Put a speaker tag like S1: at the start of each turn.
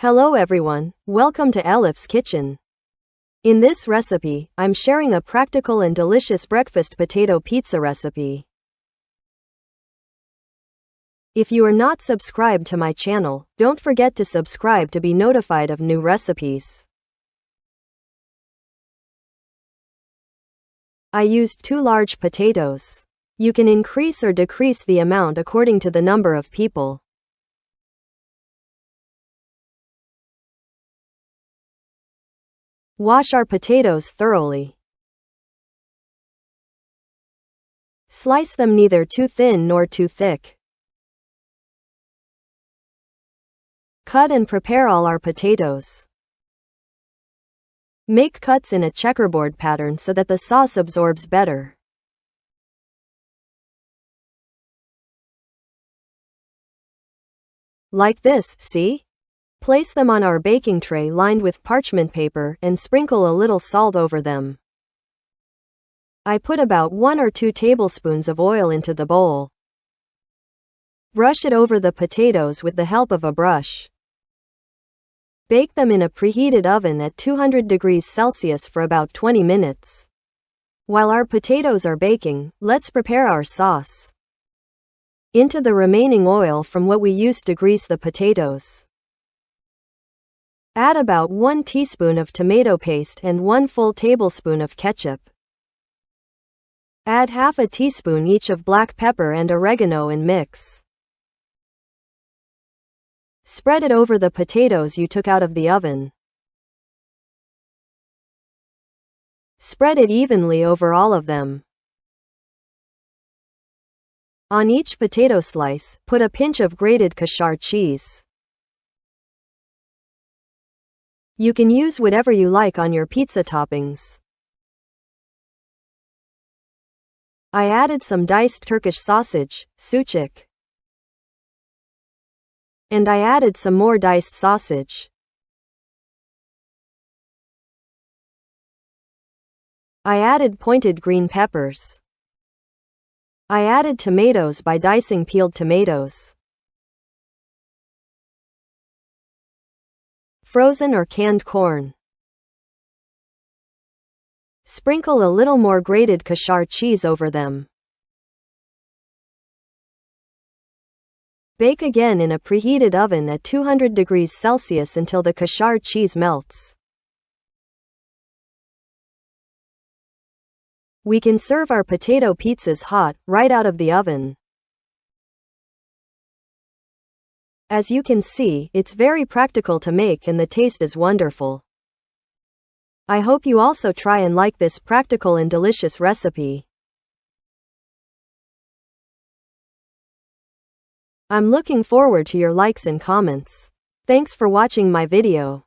S1: Hello everyone, welcome to Elif's Kitchen. In this recipe, I'm sharing a practical and delicious breakfast potato pizza recipe. If you are not subscribed to my channel, don't forget to subscribe to be notified of new recipes. I used two large potatoes. You can increase or decrease the amount according to the number of people. Wash our potatoes thoroughly. Slice them neither too thin nor too thick. Cut and prepare all our potatoes. Make cuts in a checkerboard pattern so that the sauce absorbs better. Like this, see? Place them on our baking tray lined with parchment paper and sprinkle a little salt over them. I put about 1 or 2 tablespoons of oil into the bowl. Brush it over the potatoes with the help of a brush. Bake them in a preheated oven at 200 degrees Celsius for about 20 minutes. While our potatoes are baking, let's prepare our sauce. Into the remaining oil from what we used to grease the potatoes. Add about 1 teaspoon of tomato paste and 1 full tablespoon of ketchup. Add half a teaspoon each of black pepper and oregano and mix. Spread it over the potatoes you took out of the oven. Spread it evenly over all of them. On each potato slice, put a pinch of grated Cheshire cheese. You can use whatever you like on your pizza toppings. I added some diced Turkish sausage, sucuk. And I added some more diced sausage. I added pointed green peppers. I added tomatoes by dicing peeled tomatoes. Frozen or canned corn. Sprinkle a little more grated Kashar cheese over them. Bake again in a preheated oven at 200 degrees Celsius until the Kashar cheese melts. We can serve our potato pizzas hot, right out of the oven. As you can see, it's very practical to make and the taste is wonderful. I hope you also try and like this practical and delicious recipe. I'm looking forward to your likes and comments. Thanks for watching my video.